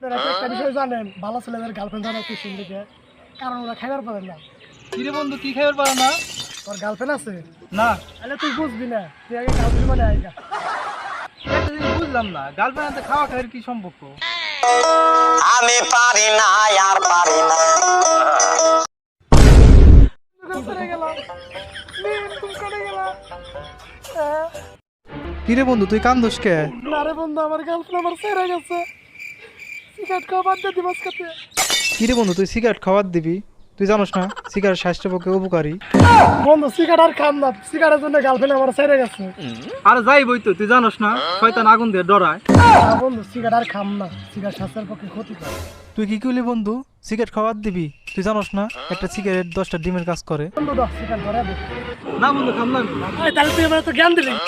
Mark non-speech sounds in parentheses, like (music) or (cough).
আপনারা একটা বিষয় জানেন ভালো ছেলেদের গার্লফ্রেন্ড হয় পিছন দিকে কারণ ওরা খাইবার পারে না। কিরে বন্ধু কি খাইবার পারে না? তোর গার্লফ্রেন্ড আছে? না। তাহলে তুই বুঝবি না তুই আগে গার্লফ্রেন্ড মানে আইগা বুঝলাম না গার্লফ্রেন্ড হাতে খাওয়া খাওয়ার কি সম্পর্ক? আমি পারি না আর পারি না। কিরে বন্ধু তুই কান্দোস কে? না রে বন্ধু আমার গার্লফ্রেন্ড আমার ছেড়ে গেছে। সিগারেট খাওয়া বাদ দিয়ে দিবস কাতে কিরে বন্ধু তুই সিগারেট খাওয়ার দিবি? তুই জানোস না সিগারেট স্বাস্থ্যের পক্ষে উপকারী। বন্ধু সিগারেট আর খাম না। সিগারেটের জন্য গার্লফ্রেন্ড আমার ছেড়ে গেছে। আরে যাই বই তো তুই জানোস না শয়তান আগুন দিয়ে ডরায়। না বন্ধু সিগারেট আর খাম না। সিগারেট স্বাস্থ্যের পক্ষে ক্ষতিকর। তুই কি করলি বন্ধু সিগারেট খাওয়ার দিবি? তুই জানোস না একটা সিগারেট দশটা ডিমের কাজ করে। বন্ধু দশ সিগারেট ধরে না বন্ধু খাম না তাহলে তুই এবার তো জ্ঞান দিলি? (laughs)